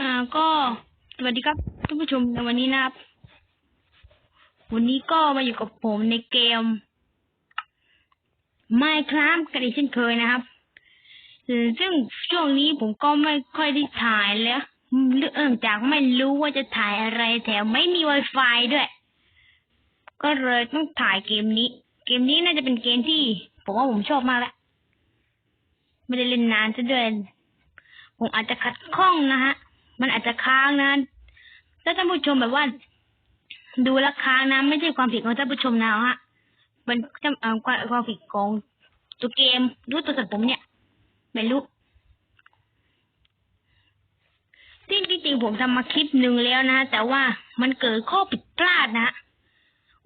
อ่าก็สวัสดีครับท่านผู้ชมในวันนี้นะครับ วันนี้ก็มาอยู่กับผมในเกม Minecraft กันอีกเช่นเคยนะครับ ซึ่งช่วงนี้ผมก็ไม่ค่อยได้ถ่ายแล้วเนื่องจากไม่รู้ว่าจะถ่ายอะไรแถมไม่มี Wi-Fi ด้วย ก็เลยต้องถ่ายเกมนี้ เกมนี้น่าจะเป็นเกมที่ ผมว่าผมชอบมากแล้ว ไม่ได้เล่นนานซะด้วย ผมอาจจะขัดข้องนะฮะ มันอาจจะค้างนะถ้าท่านผู้ชมแบบว่า ดูแลวค้างนะไม่ใช่ความผิดของท่านผู้ชมนะฮะเป็นจำเอ่อความความผิดของตัวเกมรู้ตัวสัตว์ผมเนี่ย ไม่รู้จริงจริงผมทำมาคลิปหนึ่งแล้วนะ แต่ว่ามันเกิดข้อผิดพลาดนะ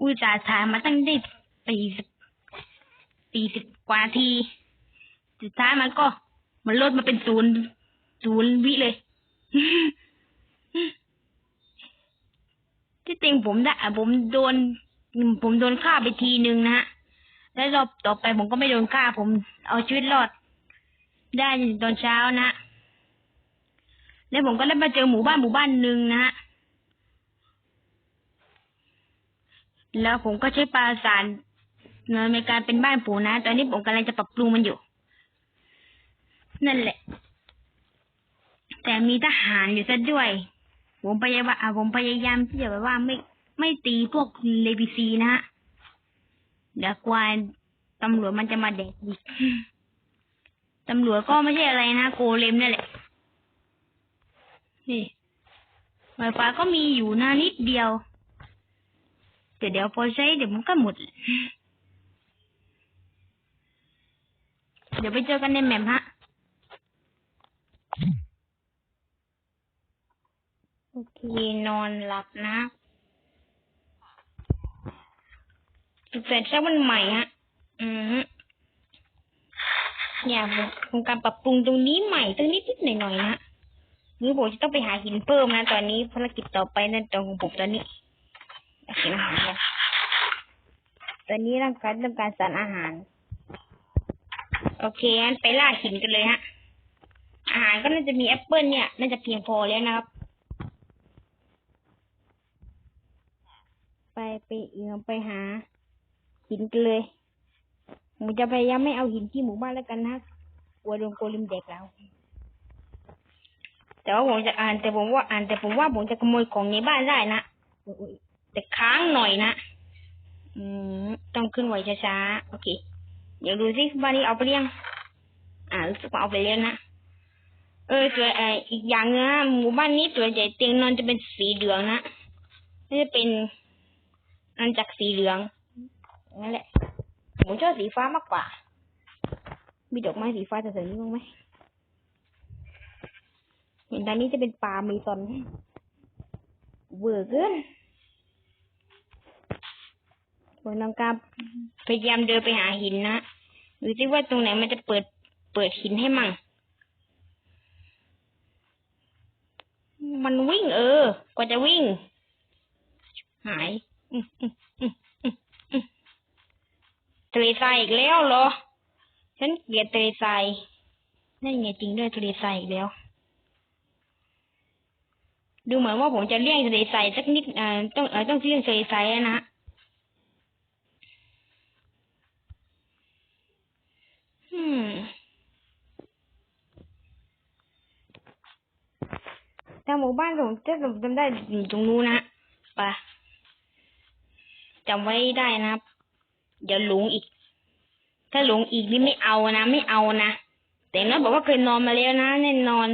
อุตส่าห์ถ่ายมาตั้งได้สี่สิบสี่สิบกว่าที สุดท้ายมันก็ มันลดมาเป็นศูนย์ศูนย์วิเลย ที่จริงผมได้อะผมโดน ผมโดนฆ่าไปทีนึงนะฮะ แล้วรอบต่อไปผมก็ไม่โดนฆ่า ผมเอาชีวิตรอด ได้ตอนเช้านะฮะแล้วผมก็ได้มาเจอหมู่บ้านหมู่บ้านหนึ่งนะฮะแล้วผมก็ใช้ปราสาทในการเป็นบ้านปู่นะ ตอนนี้ผมกำลังจะปรับปรุงมันอยู่ นั่นแหละ แต่มีทหารอยู่ซะด้วย ผมพยายามอะผมพยายามที่จะแบบว่าไม่ไม่ตีพวกเลบีซีนะฮะเดี๋ยวกว่าตำรวจมันจะมาเด็กอีกตำรวจก็ไม่ใช่อะไรนะโกเลมนี่นแหละ นี่ไวไฟก็มีอยู่นะนิดเดียวแต่เดี๋ยวพอใช้เดี๋ยวมันก็หมด เดี๋ยวไปเจอกันในแมปฮะ โอเคนอนหลับนะเสร็จแล้ววันใหม่ฮะ อืมฮึเนี่ยผมทำการปรับปรุงตรงนี้ใหม่ตรงนี้นิดหน่อยๆนะนี่ผมจะต้องไปหาหินเพิ่มนะ ตอนนี้ภารกิจต่อไปนั่นตรงของผมตอนนี้เห็นอาหารแล้วตอนนี้ร่างกายต้องการสารอาหาร โอเคงั้นไปล่าหินกันเลยฮะ อาหารก็น่าจะมีแอปเปิลเนี่ยน่าจะเพียงพอแล้วนะครับ ไปไปเอือไปหา หินกันเลยผมจะพยายามไม่เอาหินที่หมู่บ้านแล้วกันนะกลัวโดนโกลิมเด็กแล้วแต่ว่าผมจะอ่านแต่ผมว่าอ่านแต่ผมว่าผมจะขโมยของในบ้านได้นะอุ๊ยแต่ค้างหน่อยนะอืมต้องขึ้นไหวช้าๆโอเค เดี๋ยวดูสิบ้านนี้เอาไปเลี้ยง อ่ารู้สึกว่าเอาไปเลี้ยงนะ เออส่วนเอออีกอย่างนะหมู่บ้านนี้ส่วนใหญ่เตียงนอนจะเป็นสีเหลืองนะไม่จะเป็นอันจากสีเหลืองนั่นแหละผมชอบสีฟ้ามากกว่า มีดอกไม้สีฟ้าแถวๆนี้บ้งไหมเห็นตอนนี้จะเป็นป่าเมซอนเวอร์เกินผมต้องกาพยายามเดินไปหาหินนะดูสิว่าตรงไหนมันจะเปิดเปิดหินให้มั่ง มันวิ่งเออ กว่าจะวิ่ง หายทะเลทรายอีกแล้วเหรอ ฉันเกลียดทะเลทรายนั่นไงจริงด้วยทะเลทรายอีกแล้ว ดูเหมือนว่าผมจะเลี่ยงทะเลทรายสักนิดอ่าต้องเออต้องเลี่ยงทะเลทรายนะอืม ทางหมู่บ้านผมจะผมจำได้อยู่ตรงนู้นนะไปะจำไว้ได้นะครับอย่าหลงอีก ถ้าหลงอีกนี่ไม่เอานะไม่เอานะแต่น้อยบอกว่าเคยนอนมาแล้วนะแน่นอน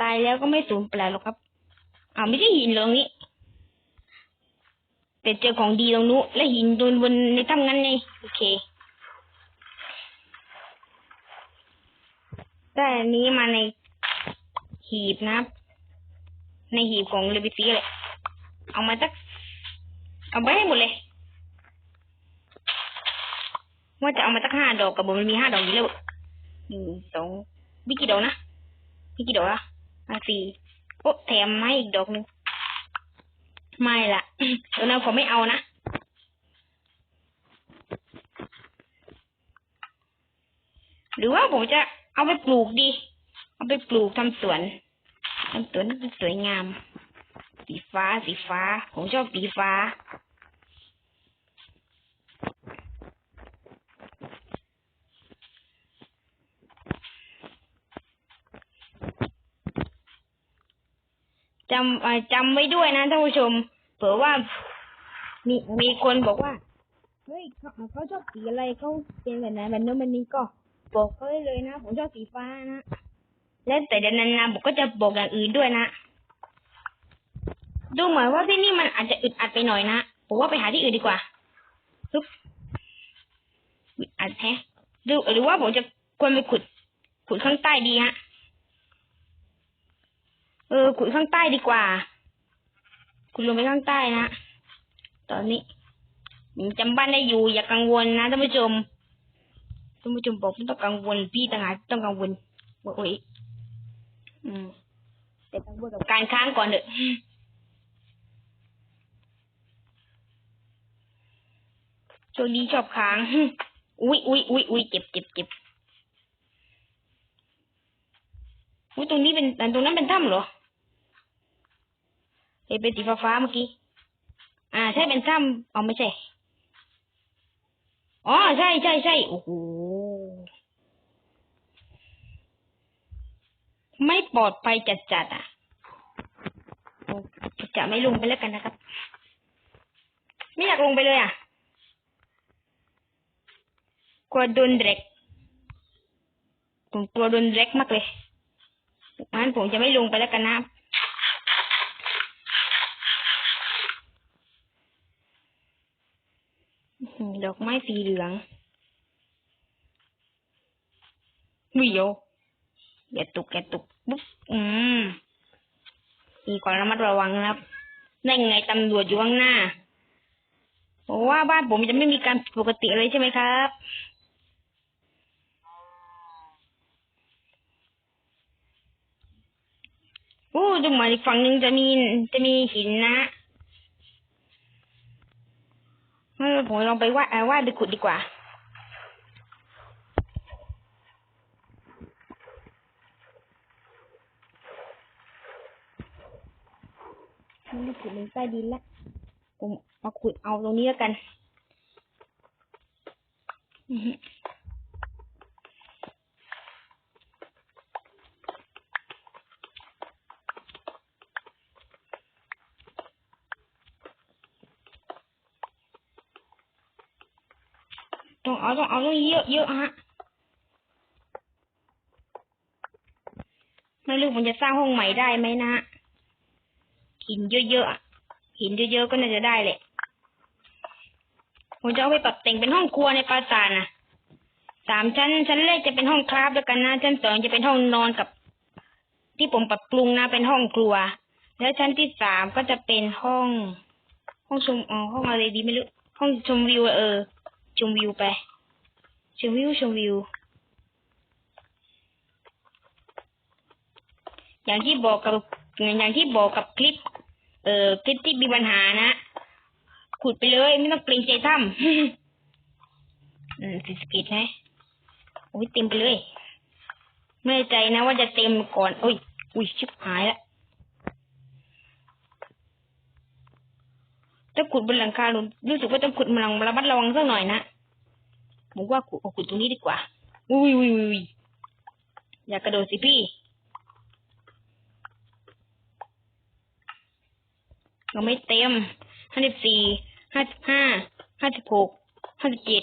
ตายแล้วก็ไม่สูญเปล่าหรอกครับอ้าวไม่ใช่หินหรอตรงนี้แต่เจอของดีตรงนู้นและหินตรงบนในถ้ำงั้นไงโอเคได้อันนี้มาใน หีบนะครับในหีบของเลบิซีเลยเอามาสัก เอาไปให้หมดเลย ว่าจะเอามาสักห้าดอกกับผมมันมีห้าดอกอยู่แล้วหนึ่งสองวิกี่ดอกนะวิกี่ดอกละอะสี่โอ้แถมมาอีกดอกหนึ่งไม่ละเดี๋ยวนั้นผมไม่เอานะหรือว่าผมจะเอาไปปลูกดี เอาไปปลูกทำสวนทำสวนสวยงาม สีฟ้าสีฟ้า ผมชอบสีฟ้า จำจำไว้ด้วยนะท่านผู้ชม เผื่อว่ามีมีคนบอกว่า เฮ้ยเขาเขาชอบสีอะไรเขาเป็นแบบไหนแบบนู้นแบบนี้ก็ บอกเขาได้เลยนะ ผมชอบสีฟ้านะ และแต่เดี๋ยวนั้นนะผมก็จะบอกอย่างอื่นด้วยนะ ดูเหมือนว่าที่นี่มันอาจจะอึดอัดไปหน่อยนะ ผมว่าไปหาที่อื่นดีกว่าปึ๊บอึดอัดแฮะดูหรือว่าผมจะควรไปขุด ขุดข้างใต้ดีฮะ เออ ขุดข้างใต้ดีกว่า ขุดลงไปข้างใต้นะ ตอนนี้จำบ้านได้อยู่ อย่ากังวลนะท่านผู้ชมท่านผู้ชมบอกไม่ต้องกังวลพี่ต่างหากต้องกังวลโอ้ย อืมแต่กังวลกับการค้างก่อนเถอะช่วงนี้ชอบค้าง อุ้ยอุ้ยอุ้ยอุ้ยเจ็บเจ็บเจ็บอุ้ยตรงนี้เป็นแต่ตรงนั้นเป็นถ้ำเหรอเห็นเป็นสีฟ้าๆเมื่อกี้ อ่า ใช่เป็นถ้ำอ๋อไม่ใช่ อ๋อ ใช่ใช่ใช่โอ้โห ไม่ปลอดภัยจัดจัดๆอะจะไม่ลงไปแล้วกันนะครับ ไม่อยากลงไปเลยอะกลัวโดนเด็กผมกลัวโดนเด็กมากเลยงั้นผมจะไม่ลงไปแล้วกันนะดอกไม้สีเหลืองวิโยอย่าตุกอย่าตุก ปุ๊บอืมมีความระมัดระวังนะครับนั่นไงตำรวจอยู่ข้างหน้าบอกว่าบ้านผมจะไม่มีการผิดปกติเลยใช่ไหมครับ โอ้ดูเหมือนอีกฝั่งหนึ่งจะมีจะมีหินนะผมลองไปว่าอ่อว่าไปขุดดีกว่า ไม่ได้ขุดลงใต้ดินแล้วผมมาขุดเอาตรงนี้แล้วกันต้องเอาต้องเอาต้องเยอะเยอะๆฮะไม่รู้ผมจะสร้างห้องใหม่ได้ไหมนะ หินเยอะๆหินเยอะๆก็น่าจะได้แหละผมจะเอาไปปรับแต่งเป็นห้องครัวในปราสาทนะสามชั้นชั้นแรกจะเป็นห้องคราฟแล้วกันนะชั้นสองจะเป็นห้องนอนกับ ที่ผมปรับปรุงนะเป็นห้องครัว แล้วชั้นที่สามก็จะเป็นห้อง ห้องชมอ๋อห้องอะไรดีไม่รู้ห้องชมวิวเออชมวิวไปชมวิวชมวิว อย่างที่บอกกับอย่างที่บอกกับคลิป เอ่อคลิปที่มีปัญหานะ ขุดไปเลย ไม่ต้องเกรงใจถ้ำอืมสิสกิดนะโอ้ยเต็มไปเลย ไม่ใจนะว่าจะเต็มก่อนโอ้ยอุ้ยชิบหายละถ้าขุดบนหลังคารู้สึกว่าต้องขุดมันระมัดระวังสักหน่อยนะผมว่าขุดเอาขุดตรงนี้ดีกว่า อุ้ยอุ้ยอุ้ยอย่ากระโดดสิพี่ ยังไม่เต็มห้าสิบสี่ห้าสิบห้าห้าสิบหกห้าสิบเจ็ด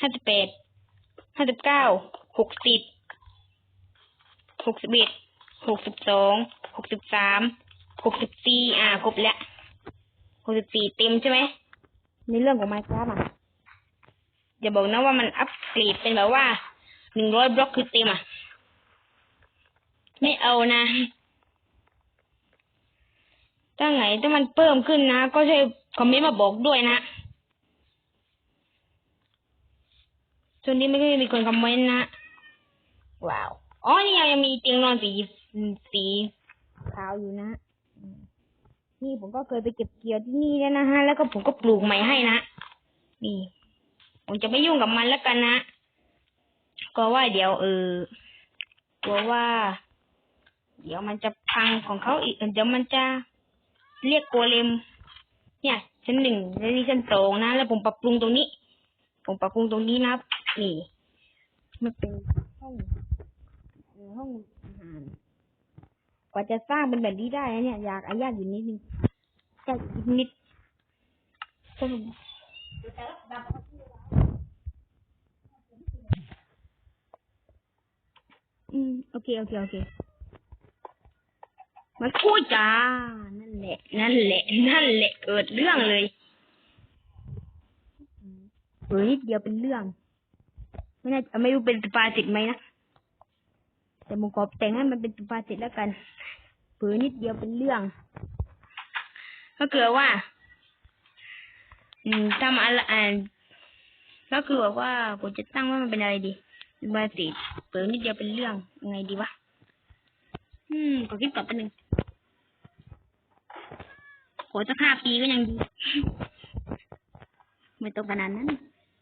ห้าสิบแปดห้าสิบเก้าหกสิบหกสิบเอ็ดหกสิบสองหกสิบสามหกสิบสี่อ่าครบแล้วหกสิบสี่เต็มใช่ไหมในเรื่องของไมค์ครับอะอย่าบอกนะว่ามันอัปเกรดเป็นแบบว่าหนึ่งร้อยบล็อกคือเต็มอะ ไม่เอานะ ถ้าไงถ้ามันเพิ่มขึ้นนะ ก็ช่วยคอมเมนต์มาบอกด้วยนะช่วงนี้ไม่ค่อยมีคนคอมเมนต์นะ ว้าว อ๋อ นี่ยังยังมีเตียงนอนสีสีขาวอยู่นะ นี่ผมก็เคยไปเก็บเกี่ยวที่นี่แล้วนะฮะ แล้วก็ผมก็ปลูกใหม่ให้นะ นี่ ผมจะไม่ยุ่งกับมันแล้วกันนะ ก็ว่าเดี๋ยวเออกลัวว่า เดี๋ยวมันจะพังของเขาอีก เดี๋ยวมันจะ เรียกโกเลม เนี่ย ชั้นหนึ่งและนี่ชั้นสองนะ แล้วผมปรับปรุงตรงนี้ ผมปรับปรุงตรงนี้นะนี่มันเป็นห้องห้องอาหารกว่าจะสร้างเป็นแบบนี้ได้เนี่ย อยากอายากอยู่นิดนึงก็อีกนิดก็อืมโอเคโอเคโอเค มันพูดจ้า นั่นแหละ นั่นแหละ นั่นแหละเกิดเรื่องเลยเออนิดเดียวเป็นเรื่อง ไม่น่าไม่รู้เป็นสุภาษิตไหมนะ แต่ผมขอแต่งให้มันเป็นสุภาษิตแล้วกันเผือนิดเดียวเป็นเรื่อง ก็คือว่า อืมทำอะไรอ่าก็คือแบบว่าผมจะตั้งว่ามันเป็นอะไรดีสุภาษิตเผือนิดเดียวเป็นเรื่องยังไงดีวะ อืมขอคิดก่อนแป๊บนึงขอสักห้าปีก็ยังดี ไม่ต้องขนาดนั้น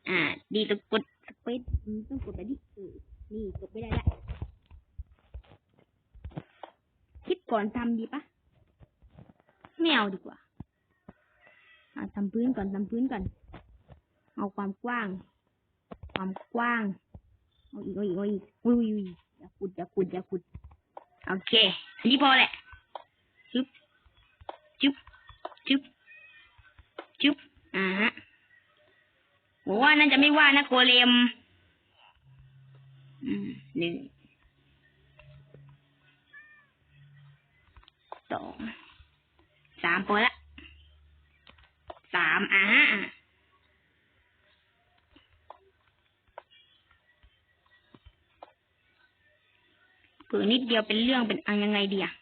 อ่า ดีต้องกดสเปซอืมต้องกดไปดิเออนี่กดไม่ได้ละคิดก่อนทำดีปะไม่เอาดีกว่าเอาทำพื้นก่อนทำพื้นก่อน เอาความกว้าง ความกว้าง เอาอีกเอาอีกเอาอีกอุ้ยอุ้ยอุ้ยอย่าขุดอย่าขุดอย่าขุด โอเค อันนี้พอแหละจุ๊บจุ๊บจุ๊บจุ๊บอ่าฮะบอกว่าน่าจะไม่ว่านะโกเลมอืมหนึ่งสองสามพอละสามอ่าฮะ เผื่อนิดเดียวเป็นเรื่องเป็นอันยังไงเดีอะ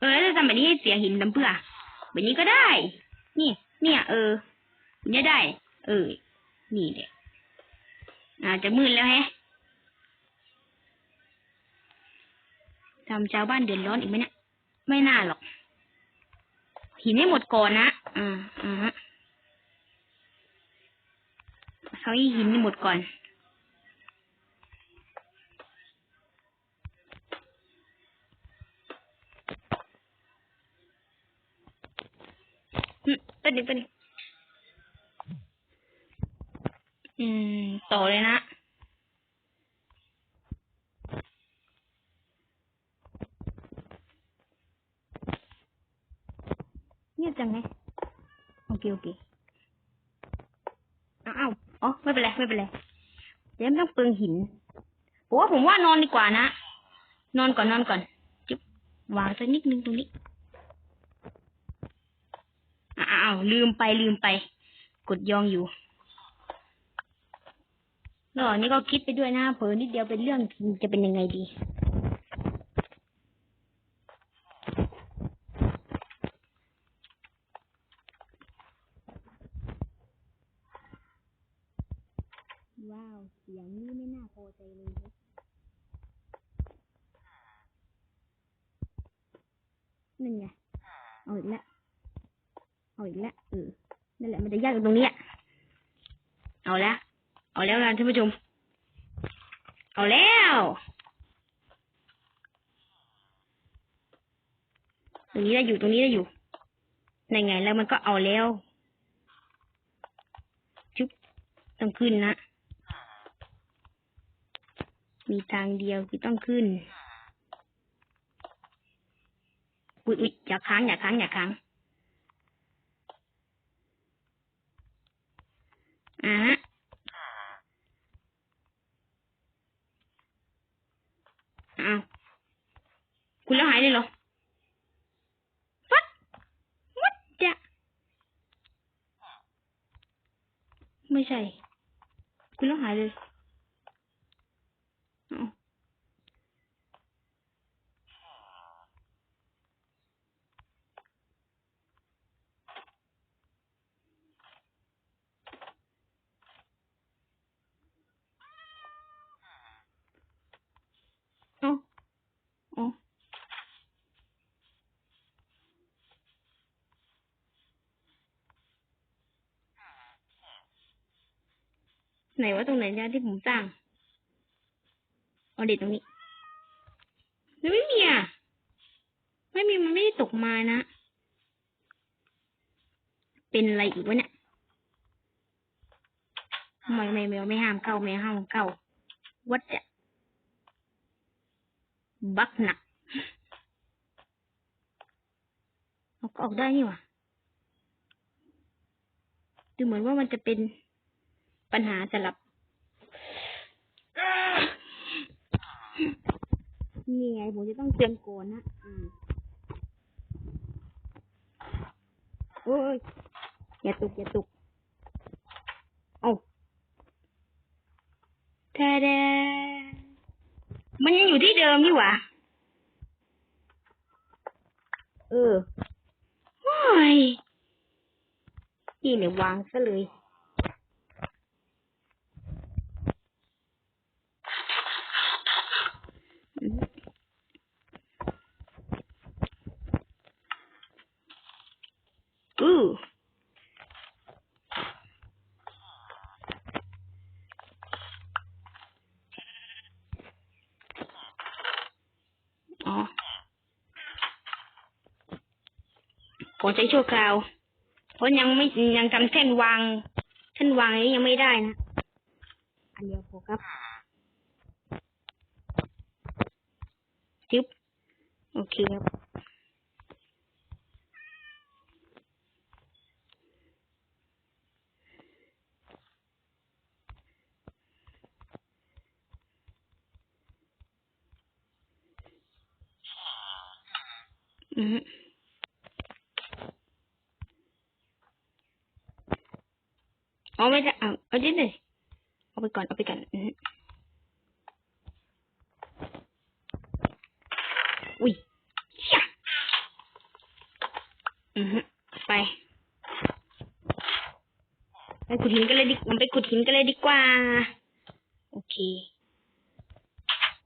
เออจะทำแบบนี้ให้เสียหินทำเพื่อแบบนี้ก็ได้ นี่ เนี่ย เออแบบนี้ได้ เออ นี่แหละอาจจะมืดแล้วแฮะทำชาวบ้านเดือดร้อนอีกไหมเนะี่ยไม่น่าหรอก หินให้หมดก่อนนะ อ่าอ่า เขาให้หินให้หมดก่อนอืมเป็นดิเป็นดิอืม ต่อเลยนะ เงียบจังไงโอเค โอเค อ้าว อ๋อไม่เป็นไรไม่เป็นไรเดี๋ยวไม่ต้องเปลืองหินผมว่าผมว่านอนดีกว่านะ นอนก่อนนอนก่อน จุ๊บวางสักนิดนึงตรงนี้ อ้าวลืมไปลืมไป กดยองอยู่แล้วอันนี้ก็คิดไปด้วยนะเผลอนิดเดียวเป็นเรื่องจะเป็นยังไงดี ว้าว เสียงนี้ไม่น่าพอใจเลยครับนั่นไง เอาอีกแล้ว เอาอีกแล้วเออ นั่นแหละมันจะยากตรงนี้อะเอาแล้ว เอาแล้วนะ ท่านผู้ชม เอาแล้ว ตรงนี้ได้อยู่ตรงนี้ได้อยู่ในไงแล้วมันก็เอาแล้วจุ๊บต้องขึ้นนะ มีทางเดียวคือต้องขึ้น อุ๊ยอุ๊ยอย่าค้างอย่าค้างอย่าค้าง อ่าฮะอ้าวคุณแล้วหายเลยเหรอวัดวัดจะไม่ ใช่ คุณแล้วหายเลยอ้าวเอ้าอ๋อ ไหนว่าตรงไหนเนี่ยที่ผมสร้างเอาเด็ดตรงนี้มันไม่มีอะ ไม่มีมันไม่ได้ตกมานะ เป็นอะไรอีกวะเนี่ยไม่ไม่ไม่ไม่ห้ามเข้าไม่ห้ามเข้าวัดจะบักหนักเอาก็ออกได้นี่หว่าดูเหมือนว่ามันจะเป็น ปัญหาสำหรับ นี่ไงผมจะต้องเตรียมโกนนะอืมโอ้ยอย่าตุกอย่าตุกเอาแท้แดมันยังอยู่ที่เดิมนี่หว่าเออโอ้ยนี่เนี่ยวางซะเลย อืออ๋อข อใช้ชั่วคราว เพราะยังไม่ยังทำเส้นวางเส้นวางนี้ยังไม่ได้นะ อันเดียวพอครับจึ๊บโอเคครับอืม เอาไม่ได้เอาเอาดิเลยเอาไปก่อนเอาไปก่อนอืมอุ้ยชะอืมไปไปขุดหินกันเลยดิมันไปขุดหินกันเลยดีกว่า โอเค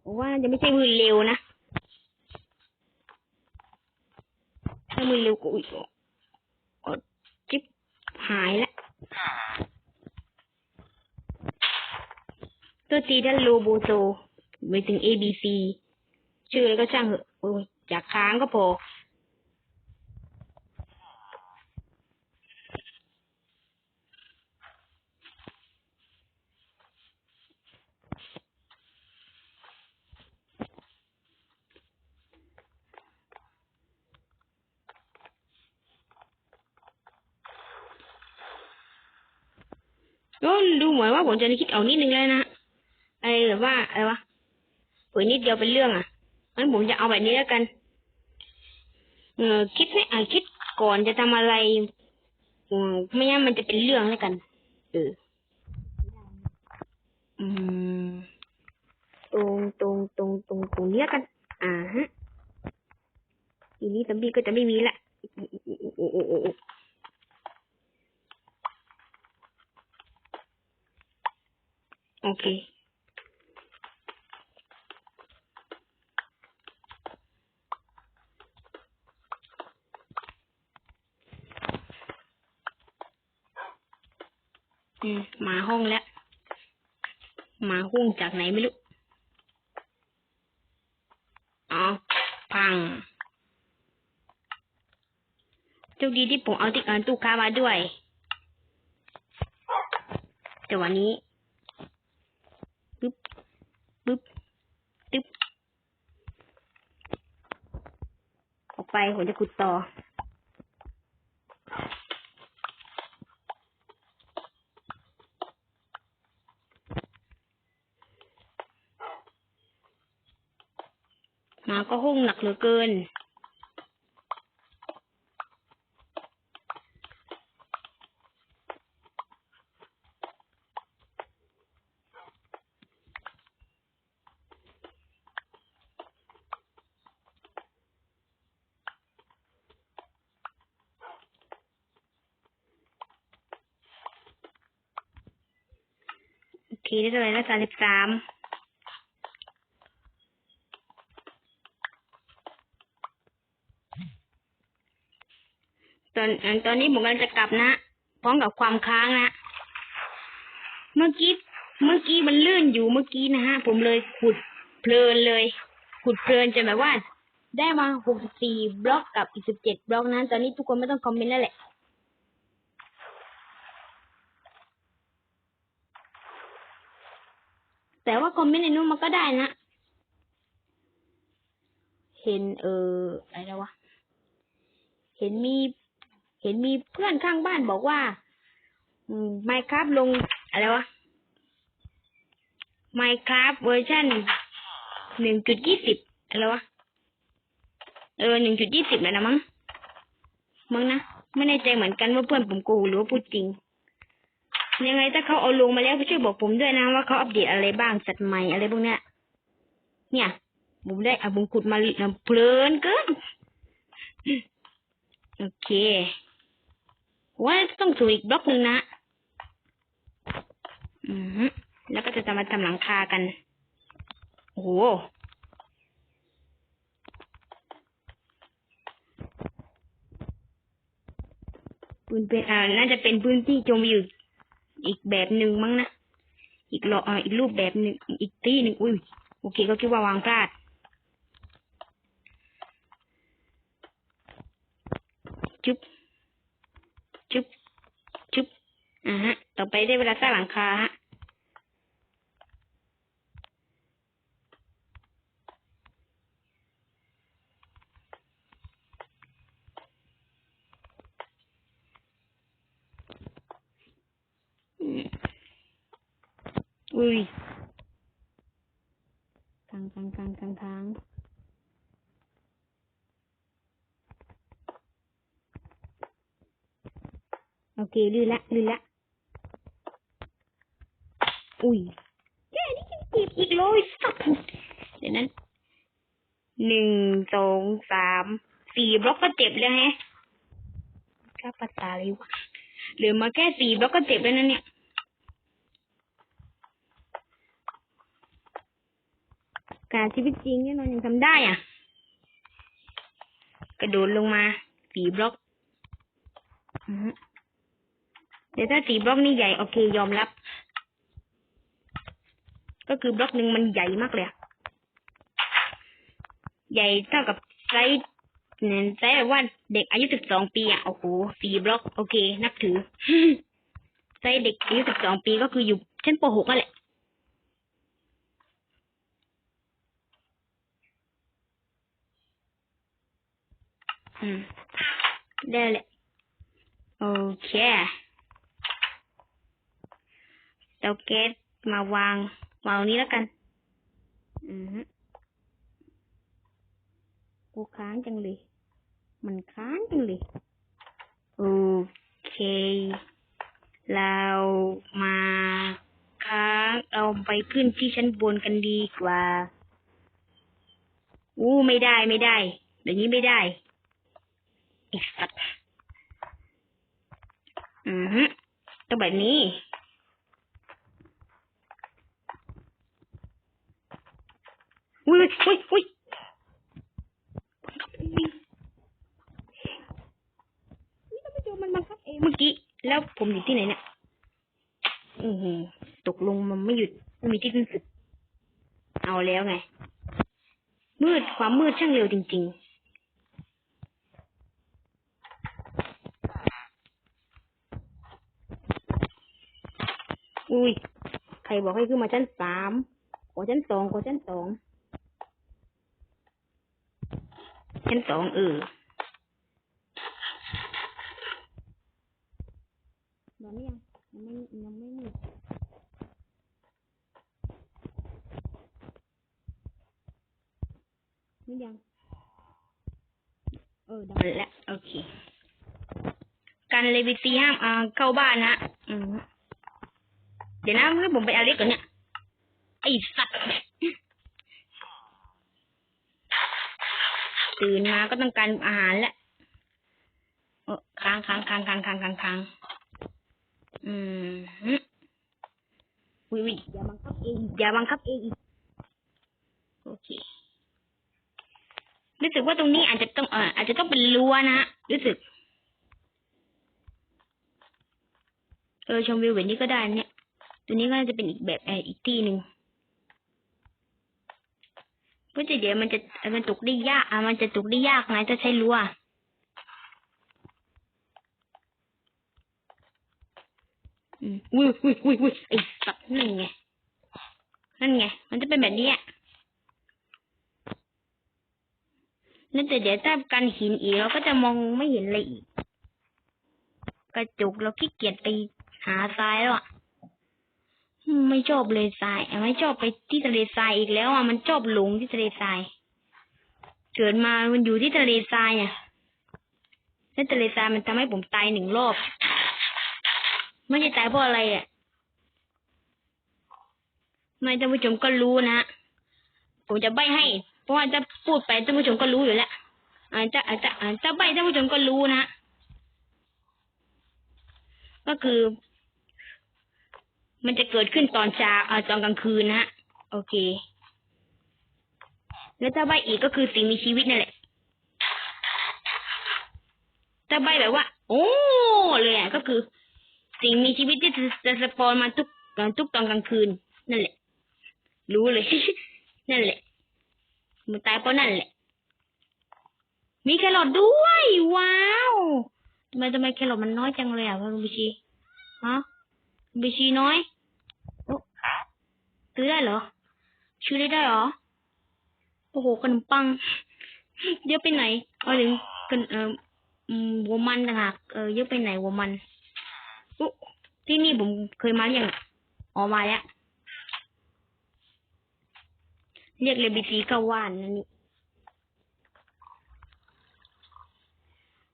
ผมว่าจะไม่ใช่มือเร็วนะถ้ามือเร็วก็อุ้ยอดจิ๊บหายละ ตัวตีด้านโลโบโซไปถึง A B C ชื่ออะไรก็ช่างเหอะโอ้ยอยากค้างก็พอ ก็ดูเหมือนว่าผมจะคิดเอานิดนึงแล้วนะไอ้แบบว่าอะไรวะ เปิดนิดเดียวเป็นเรื่องอะงั้นผมจะเอาแบบนี้แล้วกัน เออคิดให้อ่าคิดก่อนจะทำอะไรอืมไม่งั้นมันจะเป็นเรื่องแล้วกัน เออ อืม ตรงตรงตรงตรงตรงนี้แล้วกัน อ่าฮะทีนี้ซัมบี้ก็จะไม่มีละโอเค อืม มา ห้องแล้วมาห้องจากไหนไม่รู้อ๋อพังโชคดีที่ผมเอาติ๊กเอินตู้ค้ามาด้วย แต่วันนี้ปึ๊บปึ๊บตึ๊บออกไปผมจะขุดต่อ มาก็ห้องหนักเหลือเกิน โอเคได้เท่าไหร่แล้วสามสิบสาม ต อนตอนนี้ผมกำลังจะกลับนะพร้อมกับความค้างนะ เมื่อกี้เมื่อกี้มันลื่นอยู่เมื่อกี้นะฮะ ผมเลยขุดเพลินเลย ขุดเพลินจนแบบว่า ได้มาหกสิบสี่บล็อกกับอีกสิบเจ็ดบล็อกนั้นตอนนี้ทุกคนไม่ต้องคอมเมนต์แล้วแหละแต่ว่าคอมเมนต์ในนู้นมันก็ได้นะ เห็นเอออะไรนะวะ เห็นมี เห็นมีเพื่อนข้างบ้านบอกว่าไมครับลงอะไรวะ Minecraft เวอร์ชันหนึ่งจุดยี่สิบอะไรวะ เออหนึ่งจุดยี่สิบแล้วนะมั้ง มั้งนะ ไม่แน่ใจเหมือนกันว่าเพื่อนผมโกหกหรือว่าพูดจริง ยังไงถ้าเขาเอาลงมาแล้วก็ช่วยบอกผมด้วยนะว่าเขาอัปเดตอะไรบ้างสัตว์ใหม่อะไรพวกเนี้ย เนี่ย ผมได้อะผมขุดมาเพลินเกิน โอเค ว่าต้องสูอีกบล็อกหนึ่งนะ อือแล้วก็จะจะมาทำหลังคากัน โอ้โหปืนเป็นอ่า น่าจะเป็นพื้นที่ชมวิวอีกแบบหนึ่งมั้งนะ อีกรออ่าอีกรูปแบบหนึ่งอีกที่หนึ่งอุ้ย โอเค ก็คิดว่าวางพลาดจุ๊บ จุ๊บ จุ๊บ อ่าฮะ ต่อไปได้เวลาสร้างหลังคาฮะอืมอุ้ยทางทางทางทางทางโอเคลื่นละลื่นละ อุ้ยแค่นี้ยังเจ็บอีกเลยสัตว์เดี๋ยวนั้นหนึ่งสองสามสี่บล็อกก็เจ็บแล้วแฮะก้าภาษาอะไรวะเหลือมาแค่สี่บล็อกก็เจ็บแล้วนะเนี่ยการชีวิตจริงเนี่ยเรายังทำได้อะ กระโดดลงมาสี่บล็อกเดี๋ยวถ้าสี่บล็อกนี่ใหญ่ โอเคยอมรับ ก็คือบล็อกหนึ่งมันใหญ่มากเลยใหญ่เท่ากับไซส์เนี่ยไซส์แบบว่าเด็กอายุสิบสองปีอะโอ้โหสี่บล็อกโอเค นับถือไซส์เด็กอายุสิบสองปีก็คืออยู่ชั้นปหกนั่นแหละอืมได้แหละโอเคเตาแก๊สมาวาง วางตรงนี้แล้วกัน อือฮึกูค้างจังเลย มันค้างจังเลย โอเค เรามาค้างเราไปขึ้นที่ชั้นบนกันดีกว่า อู้ไม่ได้ไม่ได้เดี๋ยวนี้ไม่ได้ไอ้สัตว์อือฮึต้องแบบนี้ อุ้ยอุ้ยอุ้ยนี่ท่านผู้ชมมันบังคับเองเมื่อกี้ แล้วผมอยู่ที่ไหนเนี่ยอือหือตกลงมันไม่หยุดไม่มีที่สิ้นสุด เอาแล้วไง มืดความมืดช่างเร็วจริง ๆอุ้ย ใครบอกให้ขึ้นมาชั้นสามขอชั้นสองขอชั้นสอง ชั้นสองเออนอนหรือยังยังไม่ยังไม่มืดมืดยัง เออดังแล้วโอเค การเลวิตีห้ามอ่าเข้าบ้านนะอืมเดี๋ยวนะเมื่อผมไปเอาเล็กก่อนเนี่ยไอ้สัตว์ ตื่นมาก็ต้องการอาหารแหละเออค้างค้างค้างค้างค้างค้างค้างอืมฮึวิวิอย่าบังคับเองอย่าบังคับเองโอเครู้สึกว่าตรงนี้อาจจะต้องเอออาจจะต้องเป็นรั้วนะรู้สึก เออชมวิวแบบนี้ก็ได้เนี่ย ตัวนี้ก็น่าจะเป็นอีกแบบเอออีกที่หนึ่ง เพราะจะเดี๋ยวมันจะมันตกได้ยากอะมันจะตกได้ยากไงถ้าใช้รั้วอืมอุ้ยอุ้ยอุ้ยอุ้ยไอ้สัตว์นั่นไงนั่นไง มันจะเป็นแบบนี้อะนั่นแต่เดี๋ยวถ้ากันหินอีกเราก็จะมองไม่เห็นอะไรอีก กระจุกเราขี้เกียจไปหาทรายแล้วอะ ไม่ชอบเลยทรายไม่ชอบไปที่ทะเลทรายอีกแล้วอะมันชอบหลงที่ทะเลทรายเกิดมามันอยู่ที่ทะเลทรายอะแล้วทะเลทรายมันทำให้ผมตายหนึ่งรอบ ไม่ใช่ตายเพราะอะไรอะไม่ท่านผู้ชมก็รู้นะผมจะใบให้ เพราะว่าจะพูดไปท่านผู้ชมก็รู้อยู่แล้วอาจจะอาจจะอาจจะใบท่านผู้ชมก็รู้นะก็คือ มันจะเกิดขึ้นตอนเช้าเอ่อตอนกลางคืนนะฮะ โอเค แล้วถ้าใบอีกก็คือสิ่งมีชีวิตนั่นแหละถ้าใบแบบว่า โอ้เลยอะก็คือ สิ่งมีชีวิตที่จะสปอนมาทุกทุกตอนกลางคืน นั่นแหละ รู้เลย นั่นแหละมันตายเพราะนั่นแหละ มีแครอทด้วย ว้าวทำไมทำไมแครอทมันน้อยจังเลยอะคุณบิชีฮะ บิชีน้อยโอ้ซื้อได้เหรอซื้อได้ได้เหรอ โอ้โหขนมปัง เยอะไปไหน เอาถึงกันเอ่ออืมหัวมันต่างหากเออเยอะไปไหนหัวมันอุ๊ที่นี่ผมเคยมาหรือยังออ๋อมาแล้ว เรียกเลบิตีก็ว่านนั่นนี่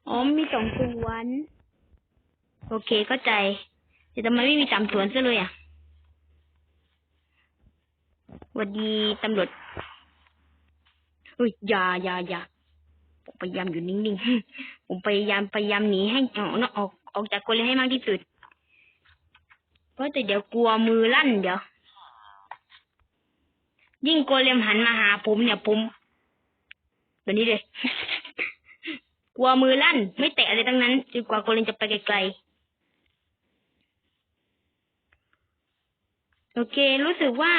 อ๋อมีสองสวนโอเคเข้าใจ แต่ทำไมไม่มีสามสวนซะเลยอะสวัสดีตำรวจอุ้ยอย่าอย่าอย่าผมพยายามอยู่นิ่งๆ ผมพยายามพยายามหนีให้ออกนอออกออกจากคนเลยให้มากที่สุด เพราะแต่เดี๋ยวกลัวมือลั่นเดี๋ยว ยิ่งโกเลมหันมาหาผมเนี่ยผมแบบนี้เลย กลัวมือลั่น ไม่แตะอะไรทั้งนั้นจนกว่าโกเลมจะไปไกลๆ โอเค รู้สึกว่า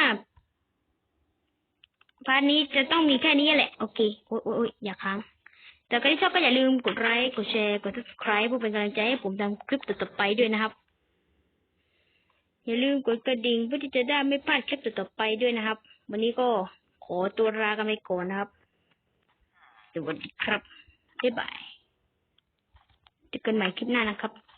พาร์ทนี้จะต้องมีแค่นี้แหละ โอเค โอ้ยโอ้ยอย่าค้าง แต่ใครที่ชอบก็อย่าลืมกดไลค์ กดแชร์ กด subscribe เพื่อเป็นกำลังใจให้ผมทำคลิปต่อๆไปด้วยนะครับ อย่าลืมกดกระดิ่งเพื่อที่จะได้ไม่พลาดคลิปต่อๆไปด้วยนะครับ วันนี้ก็ขอตัวลากันไปก่อนนะครับ สวัสดีครับ บ๊ายบายเจอกันใหม่คลิปหน้านะครับ